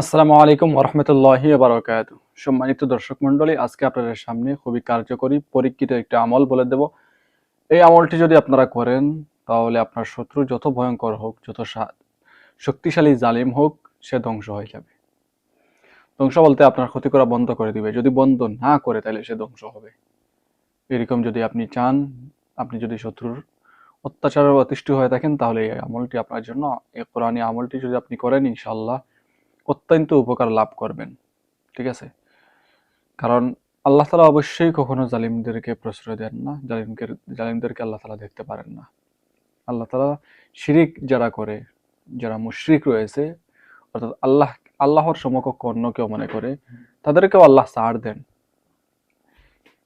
আসসালামু আলাইকুম ওরহমতুল্লাহি বারকাত সম্মানিত দর্শক মণ্ডলী, আজকে আপনাদের সামনে খুবই কার্যকরী, পরীক্ষিত একটা আমল বলে দেব। এই আমলটি যদি আপনারা করেন, তাহলে আপনার শত্রু যত ভয়ঙ্কর হোক, যত শক্তিশালী জালিম হোক, সে ধ্বংস হয়ে যাবে। ধ্বংস বলতে আপনার ক্ষতি করা বন্ধ করে দিবে। যদি বন্ধ না করে, তাহলে সে ধ্বংস হবে। এরকম যদি আপনি চান, আপনি যদি শত্রুর অত্যাচারের অতিষ্ঠ হয়ে থাকেন, তাহলে এই আমলটি আপনার জন্য, এই কোরআনী আমলটি যদি আপনি করেন, ইনশাআল্লাহ অত্যন্ত উপকার লাভ করবেন, ঠিক আছে? কারণ আল্লাহ তালা অবশ্যই কখনো জালিমদেরকে প্রশ্রয় দেন না জালিমকে জালিমদেরকে আল্লাহ তালা দেখতে পারেন না। আল্লাহ তালা শিরিক যারা করে, যারা মুশরিক রয়েছে, অর্থাৎ আল্লাহ, আল্লাহর সমকক্ষ অন্য কেউ মনে করে, তাদেরকেও আল্লাহ ছাড় দেন।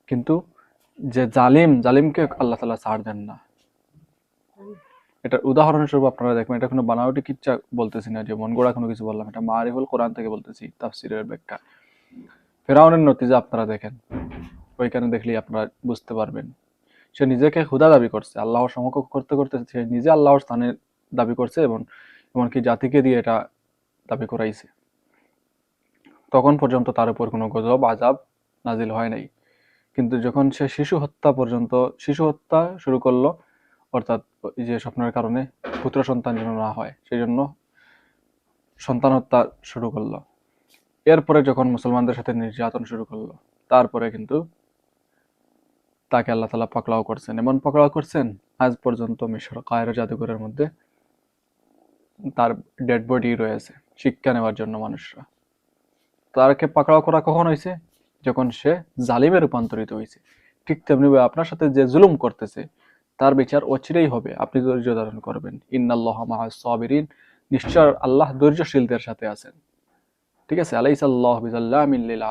কিন্তু যে জালিম, জালিমকে আল্লাহ তালা ছাড় দেন না। এটার উদাহরণস্বরূপ আপনারা দেখবেন, এটা কোনো বানাওটি কিচ্ছা বলতেছি না, যে মন গড়া কোনো কিছু বললাম, এটা মারিফুল কোরআন থেকে বলতেছি, তাফসিরের ব্যাখ্যা। ফেরাউনের নতিজা আপনারা দেখেন, ওইখানে দেখলেই আপনারা বুঝতে পারবেন। সে নিজেকে হুদা দাবি করছে আল্লাহর সমকক্ষ করতে করতে সে নিজে আল্লাহর স্থানে দাবি করছে এবং এমনকি জাতিকে দিয়ে এটা দাবি করাইছে। তখন পর্যন্ত তার উপর কোনো গজব আজাব নাজিল হয় নাই। কিন্তু যখন সে শিশু হত্যা পর্যন্ত, শিশু হত্যা শুরু করল, অর্থাৎ যে স্বপ্নের কারণে পুত্র সন্তান যেন না হয় সেই জন্য সন্তান হত্যা শুরু করল। এরপরে যখন মুসলমানদের সাথে নির্যাতন শুরু করল, তারপরে কিন্তু তাকে আল্লাহ তালা পাকড়াও করছেন। এমন পাকড়াও করছেন, আজ পর্যন্ত মিশর কায়রো জাদুঘরের মধ্যে তার ডেড বডি রয়েছে, শিক্ষা নেওয়ার জন্য মানুষরা। তারকে পাকড়াও করা কখন হয়েছে যখন সে জালিমে রূপান্তরিত হয়েছে ঠিক তেমনি আপনার সাথে যে জুলুম করতেছে তার বিচার অচিরেই হবে। আপনি ধৈর্য ধারণ করবেন। ইন্নাল্লাহ নিশ্চয় আল্লাহ ধৈর্যশীলদের সাথে আছেন। ঠিক আছে? আলাইসাল্লাহ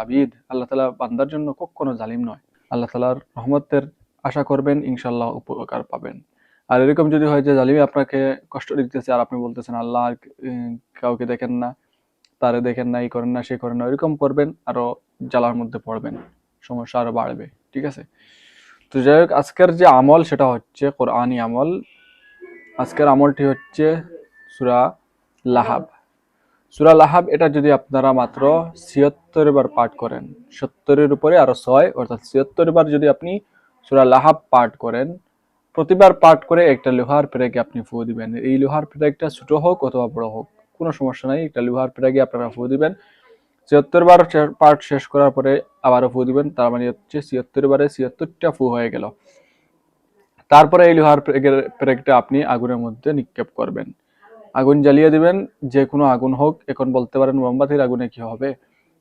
আবিদ। আল্লাহ তালা বান্দার জন্য কখনো জালিম নয়। আল্লাহ তালার রহমতের আশা করবেন ইনশাল্লাহ উপকার পাবেন। আর এরকম যদি হয় যে জালিমি আপনাকে কষ্ট দিতেছে আর আপনি বলতেছেন, আল্লাহ কাউকে দেখেন না, তারে দেখেন না, এই করেন না, সে করেন না এরকম করবেন, আরও জ্বালার মধ্যে পড়বেন। সমস্যা আরও বাড়বে। ঠিক আছে? তো যাই হোক, আজকের যে আমল সেটা হচ্ছে কোরআনি আমল। আজকের আমলটি হচ্ছে সুরা লাহাব। সুরা লাহাব এটা যদি আপনারা মাত্র ছিয়াত্তর বার পাঠ করেন, সত্তরের উপরে আরও ছয়, অর্থাৎ ছিয়াত্তর বার যদি আপনি সুরা লাহাব পাঠ করেন, প্রতিবার পাঠ করে একটা লোহার পেরেকে আপনি ফু দিবেন। এই লোহার পেরেকটা ছোট হোক অথবা বড় হোক, কোনো সমস্যা নাই, একটা লোহার পেরেকে আপনারা ফু দিবেন। ছিয়াত্তর বার পার্ট শেষ করার পরে আবারও ফু দিবেন, তার মানে হচ্ছে ছিয়াত্তর বারে ছিয়াত্তরটা ফু হয়ে গেল। তারপরে এই লোহার পেরেকটা আপনি আগুনের মধ্যে নিক্ষেপ করবেন। আগুন জ্বালিয়ে দিবেন, যে কোনো আগুন হোক, এখন বলতে পারেন মোমবাতির আগুনে কি হবে?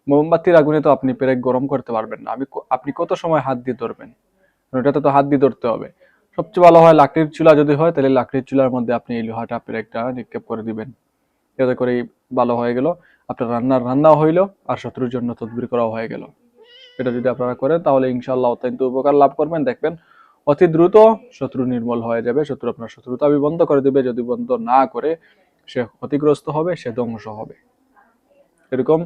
মোমবাতির আগুনে তো আপনি পেরেক গরম করতে পারবেন না। আমি আপনি কত সময় হাত দিয়ে ধরবেন? ওটাতে তো হাত দিয়ে ধরতে হবে। সবচেয়ে ভালো হয় লাকড়ির চুলা যদি হয়, তাহলে লাকড়ির চুলার মধ্যে আপনি এই লোহাটা পেরেকটা নিক্ষেপ করে দিবেন। এতে করেই ভালো হয়ে গেল। আপনার রান্নার রান্নাও হইল আর শত্রুর জন্য তদবির করাও হয়ে গেল। এটা যদি আপনারা করেন, তাহলে ইনশাল্লাহ অত্যন্ত উপকার লাভ করবেন। দেখবেন, অতি দ্রুত শত্রু নির্মল হয়ে যাবে, শত্রু আপনার শত্রুতা বন্ধ করে দেবে। যদি বন্ধ না করে, সে ক্ষতিগ্রস্ত হবে, সে ধ্বংস হবে। এরকম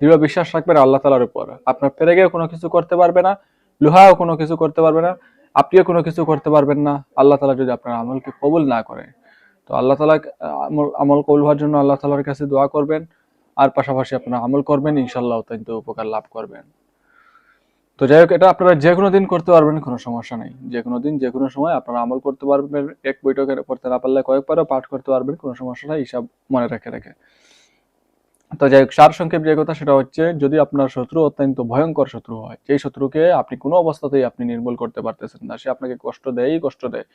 দৃঢ় বিশ্বাস রাখবেন আল্লাহ তালার উপর। আপনার পেরেগেও কোনো কিছু করতে পারবে না, লোহাও কোনো কিছু করতে পারবে না, আপনিও কোনো কিছু করতে পারবেন না। আল্লাহ তালা যদি আপনার আমলকে কবুল না করে, তো আল্লাহ তালা আমল কবুল হওয়ার জন্য আল্লাহ তালার কাছে দোয়া করবেন। আর পাশাপাশি আপনারা আমল করবেন ইনশাল্লাহ অত্যন্ত উপকার লাভ করবেন। তো যাই হোক, এটা আপনারা যে কোনো দিন করতে পারবেন, কোনো সমস্যা নেই। যে কোনো দিন যে কোনো সময় আপনারা আমল করতে পারবেন, এক বৈঠকে করতে না পারলে কয়েকবারও পাঠ করতে পারবেন, কোনো সমস্যা নেই, হিসাব মনে রেখে রেখে। তো যাই হোক, সার সংক্ষেপ যে কথা সেটা হচ্ছে, যদি আপনার শত্রু অত্যন্ত ভয়ঙ্কর শত্রু হয় সেই শত্রুকে আপনি কোনো অবস্থাতেই আপনি নির্মূল করতে পারতেছেন না, সে আপনাকে কষ্ট দেয়ই কষ্ট দেয়।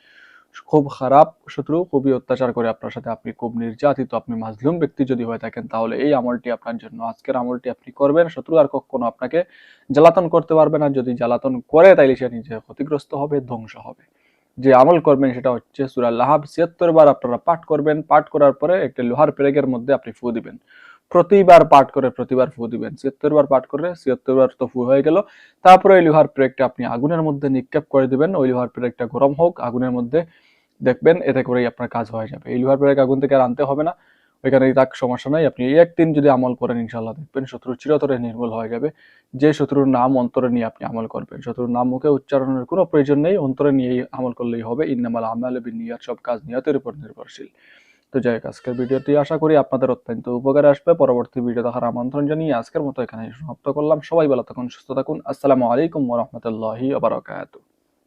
খুব খারাপ শত্রু, খুবই অত্যাচার করে আপনার সাথে আপনি খুব নির্যাতিত, আপনি মাজলুম ব্যক্তি যদি হয়ে থাকেন, তাহলে এই আমলটি আপনার জন্য, আজকের আমলটি আপনি করবেন। শত্রু আর কখনো আপনাকে জ্বালাতন করতে পারবে না। যদি জ্বালাতন করে, তাইলে সে নিজে ক্ষতিগ্রস্ত হবে, ধ্বংস হবে। যে আমল করবেন, সেটা হচ্ছে সুরা লাহাব। ছিয়াত্তর বার আপনারা পাঠ করবেন। পাঠ করার পরে একটা লোহার পেরেকের মধ্যে আপনি ফু দিবেন। প্রতিবার পাঠ করে প্রতিবার ফু দিবেন। ছিয়াত্তর বার পাঠ করে ছিয়াত্তর বার তো ফু হয়ে গেল। তারপরে ওই লোহার পেরেকটা আপনি আগুনের মধ্যে নিক্ষেপ করে দিবেন। ওই লোহার পেরেকটা গরম হোক, আগুনের মধ্যে দেখবেন, এতে করেই আপনার কাজ হয়ে যাবে। এই লোহার পেরেক আগুন থেকে আর আনতে হবে না। ওইখানে তাক সমস্যা নাই। আপনি এই একদিন যদি আমল করেন ইনশাল্লাহ দেখবেন শত্রু চিরতরে নির্মূল হয়ে যাবে। যে শত্রুর নাম অন্তরে নিয়ে আপনি আমল করবেন। শত্রুর নাম মুখে উচ্চারণের কোনো প্রয়োজন নেই। অন্তরে নিয়েই আমল করলেই হবে। ইন্নামাল আমাল নিয়াত সব কাজ নিয়তের উপর নির্ভরশীল। তো যাই হোক, আজকের ভিডিওটি আশা করি আপনাদের অত্যন্ত উপকারে আসবে। পরবর্তী ভিডিও দেখার আমন্ত্রণ জানিয়ে আজকের মতো এখানে সমাপ্ত করলাম। সবাই ভালো থাকুন, সুস্থ থাকুন। আসসালামু আলাইকুম ওরহমতুল্লাহি আবরকাত